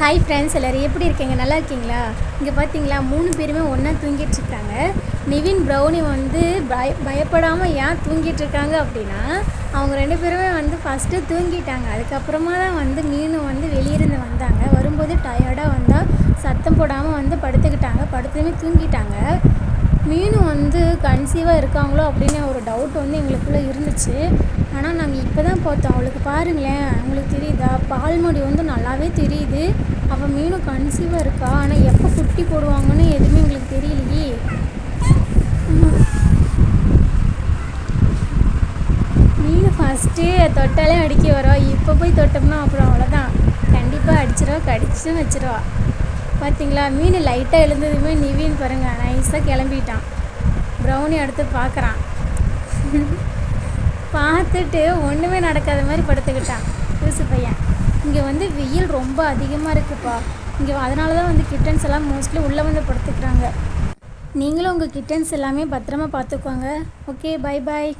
Hi friends எல்லோரும் எப்படி இருக்கீங்க? நல்லா இருக்கீங்களா? இங்கே பார்த்தீங்களா மூணு பேருமே ஒன்றா தூங்கிட்டு இருக்காங்க. நிவின் ப்ரௌனி வந்து பய பயப்படாமல் ஏன் தூங்கிட்டு இருக்காங்க அப்படின்னா அவங்க ரெண்டு பேருமே வந்து ஃபஸ்ட்டு தூங்கிட்டாங்க. அதுக்கப்புறமா தான் வந்து மீனு வந்து வெளியிருந்து வந்தாங்க. வரும்போது டயர்டாக வந்தால் சத்தம் போடாமல் வந்து படுத்துக்கிட்டாங்க. படுத்துமே தூங்கிட்டாங்க. மீனு வந்து கன்சீவாக இருக்காங்களோ அப்படின்னு ஒரு டவுட் வந்து எங்களுக்குள்ளே இருந்துச்சு. ஆனால் நாங்கள் இப்போ தான் பார்த்தோம். அவளுக்கு பாருங்களேன் அவங்களுக்கு தெரியுதா? பால்மொடி வந்து நல்லாவே தெரியுது. அவள் மீனு கன்சீவாக இருக்கா? ஆனால் எப்போ குட்டி போடுவாங்கன்னு எதுவுமே எங்களுக்கு தெரியலையே. மீன் ஃபஸ்ட்டு தொட்டாலே அடிக்க வரோம் இப்போ போய் தொட்டோம்னா அப்புறம் அவ்வளோதான் கண்டிப்பாக அடிச்சிருவா கடிச்சும் வச்சிருவா. பார்த்தீங்களா மீன் லைட்டாக எழுந்ததுமே நிவின்னு பாருங்கள் நைஸாக கிளம்பிட்டான். ப்ரௌனி அடுத்து பார்க்குறான் பார்த்துட்டு ஒன்றுமே நடக்காத மாதிரி படுத்துக்கிட்டான். லூசு பையன். இங்கே வந்து வெயில் ரொம்ப அதிகமாக இருக்குப்பா. இங்கே அதனால தான் வந்து கிட்டன்ஸ் எல்லாம் மோஸ்ட்லி உள்ளே வந்து படுத்துக்கிறாங்க. நீங்களும் உங்கள் கிட்டன்ஸ் எல்லாமே பத்திரமா பார்த்துக்கோங்க. Okay bye bye